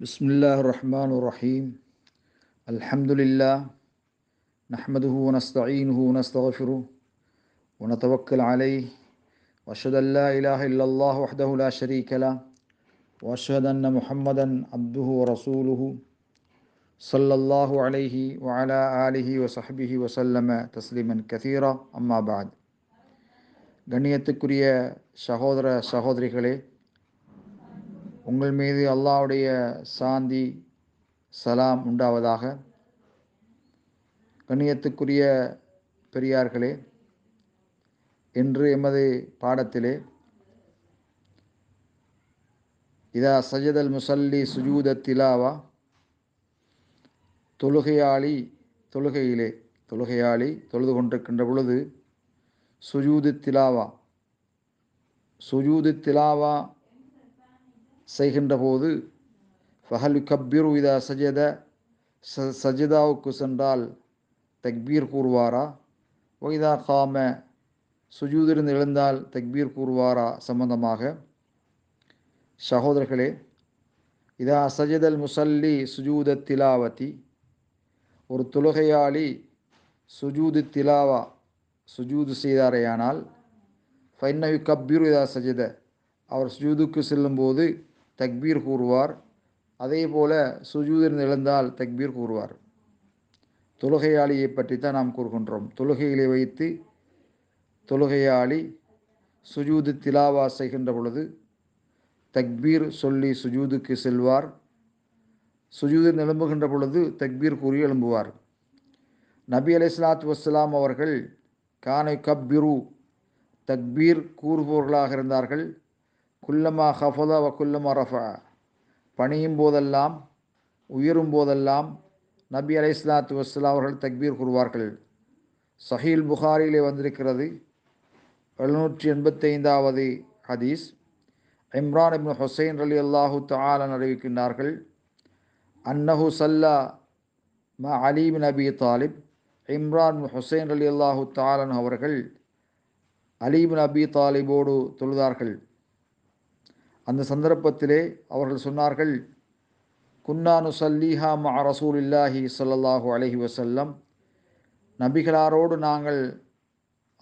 بسم الله الرحمن الرحيم الحمد لله نحمده ونستعينه ونستغفره ونتوكل عليه واشهد ان لا اله الا الله وحده لا شريك له واشهد ان محمدا عبده ورسوله صلى الله عليه وعلى اله وصحبه وسلم تسليما كثيرا اما بعد கண்ணியத்துக்குரிய சகோதர சகோதரிகளே உங்கள் மீது அல்லாவுடைய சாந்தி சலாம் உண்டாவதாக. கண்ணியத்துக்குரிய பெரியார்களே இன்று எமது பாடத்திலே இதா சஜதல் முசல்லி சுஜூத திலாவா தொழுகையாளி தொழுகையிலே தொழுகையாளி தொழுது கொண்டிருக்கின்ற பொழுது சுஜூது திலாவா சுஜூது திலாவா செய்கின்ற போது ஃபஹல் கப்பீர் இதா சஜத ச சஜிதாவுக்கு சென்றால் தக்பீர் கூறுவாரா? ஒய்தா காம சுஜூதிருந்து எழுந்தால் தக்பீர் கூறுவாரா சம்பந்தமாக? சகோதரர்களே இதா சஜதல் முசல்லி சுஜூத திலாவதி ஒரு தொழுகையாளி சுஜூது திலாவா சுஜூது செய்தாரேயானால் ஃபைன்னவி கப்பீர் இதா சஜத அவர் சுஜூதுக்கு செல்லும்போது தக்பீர் கூறுவார். அதே போல சுஜூதில் எழுந்தால் தக்பீர் கூறுவார். தொழுகையாளியை பற்றி தான் நாம் கூறுகின்றோம். தொழுகையிலே வைத்து தொழுகையாளி சுஜூது திலாவா செய்கின்ற பொழுது தக்பீர் சொல்லி சுஜூதுக்கு செல்வார். சுஜூதில் எழும்புகின்ற பொழுது தக்பீர் கூறி எழும்புவார். நபி அலி இஸ்லாத்து வஸ்லாம் அவர்கள் கானை கப்பிரு தக்பீர் கூறுபவர்களாக இருந்தார்கள். குல்லமா ஹஃபத வ குல்லமா ரஃபா பணியும் போதெல்லாம் உயரும் போதெல்லாம் நபி அலை இஸ்லாத்து வஸ்லாம் அவர்கள் தக்பீர் கூறுவார்கள். சஹீல் புகாரிலே வந்திருக்கிறது எழுநூற்றி எண்பத்தைந்தாவது ஹதீஸ். இம்ரான் இப்னு ஹுசைன் அலி அல்லாஹு தாலன் அறிவிக்கின்றார்கள் அன்னஹு சல்லா ம அலீம் நபி தாலிப். இம்ரான் ஹுசைன் அலி அல்லாஹு தாலன் அவர்கள் அலீம் நபி தாலிபோடு தொழுதார்கள். அந்த சந்தர்ப்பத்திலே அவர்கள் சொன்னார்கள் குன்னானு சல்லீஹா மா ரசூலில்லாஹி சல்லல்லாஹு அலஹி வசல்லம் நபிகளாரோடு நாங்கள்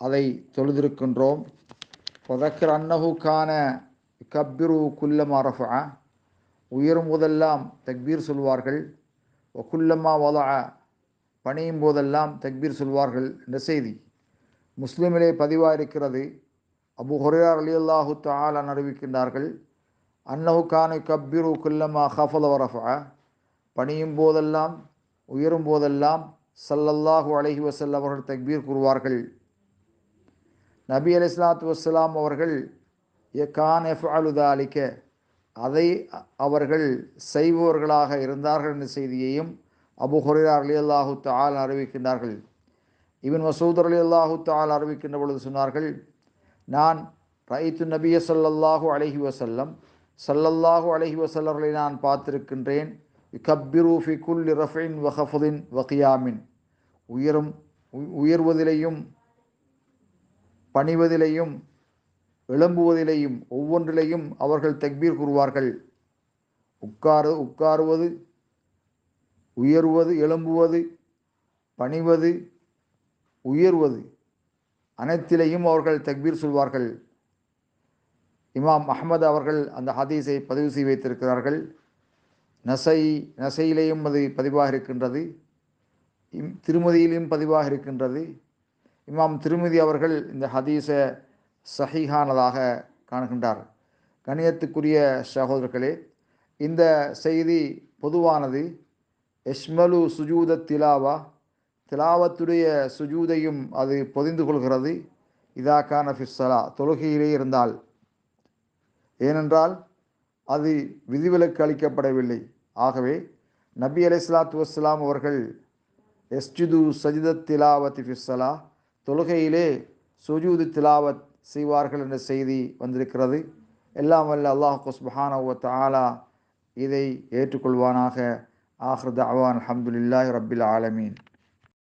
அதை தொழுதிருக்கின்றோம். பதக்கர் அன்னஹுக்கான கப்பிரு குல்லமா ரஃபா உயரும் போதெல்லாம் தக்பீர் சொல்வார்கள். ஒக்குல்லமா வலா பணியும் போதெல்லாம் தக்பீர் சொல்வார்கள். என்ற செய்தி முஸ்லிமிலே பதிவாயிருக்கிறது. அபு ஹொரையார் அலி அல்லாஹு தாலான் அறிவிக்கின்றார்கள். அன்னஹு கானு கப்பிரு குல்லமா ஹஃபல வரஃபா பணியும் போதெல்லாம் உயரும் போதெல்லாம் சல்லல்லாஹு அலஹி வசல்லம் அவர்கள் தக்பீர் கூறுவார்கள் நபி அலி இஸ்லாத்து வஸ்லாம் அவர்கள் எ கான் எஃப் அலுதாலிக்க அதை அவர்கள் செய்பவர்களாக இருந்தார்கள் என்ற செய்தியையும் அபு ஹொரையார் அலி அல்லாஹு தால் அறிவிக்கின்றார்கள் இவன் மசூதர் அலி அல்லாஹு தால் அறிவிக்கின்ற பொழுது சொன்னார்கள் நான் ரைத்து நபிய சல்லல்லாஹு அலஹி வசல்லம் சல்லல்லாஹு அலஹி வசல்லர்களை நான் பார்த்திருக்கின்றேன். கப்பிரு ஃபி ரஃபின் வஹஃபுதின் வகியாமின் உயரும் உயர்வதிலையும் பணிவதிலையும் எழும்புவதிலையும் ஒவ்வொன்றிலையும் அவர்கள் தக்பீர் கூறுவார்கள். உட்காரு உட்காருவது உயர்வது எழும்புவது பணிவது உயர்வது அனைத்திலையும் அவர்கள் தக்பீர் சொல்வார்கள். இமாம் அஹமது அவர்கள் அந்த ஹதீஸை பதிவு செய்து வைத்திருக்கிறார்கள். நசை நசையிலேயும் அது பதிவாக இருக்கின்றது. இம் திருமதியிலும் பதிவாக இருக்கின்றது. இமாம் திருமதி அவர்கள் இந்த ஹதீஸை சஹிஹானதாக காணுகின்றார். கணியத்துக்குரிய சகோதரர்களே இந்த செய்தி பொதுவானது எஷ்மலு சுஜூத திலாவா திலாவத்துடைய சுஜூதையும் அது பொதிந்து கொள்கிறது. இதாக்கான ஃபிஸ்ஸலா தொழுகையிலே இருந்தால் ஏனென்றால் அது விதிவிலக்கு அளிக்கப்படவில்லை. ஆகவே நபி அலை சலாத்து வஸ்லாம் அவர்கள் எஸ்ஜிது சஜிதத் திலாவத் ஃபிஸ்ஸலா தொழுகையிலே சுஜூது திலாவத் செய்வார்கள் என்ற செய்தி வந்திருக்கிறது. எல்லாம் வல்ல அல்லாஹ் குஸ்பஹானவ ஆலா இதை ஏற்றுக்கொள்வானாக. ஆஹ்ரத் அவான் அஹமதுல்லாஹ் ரபில் ஆலமீன்.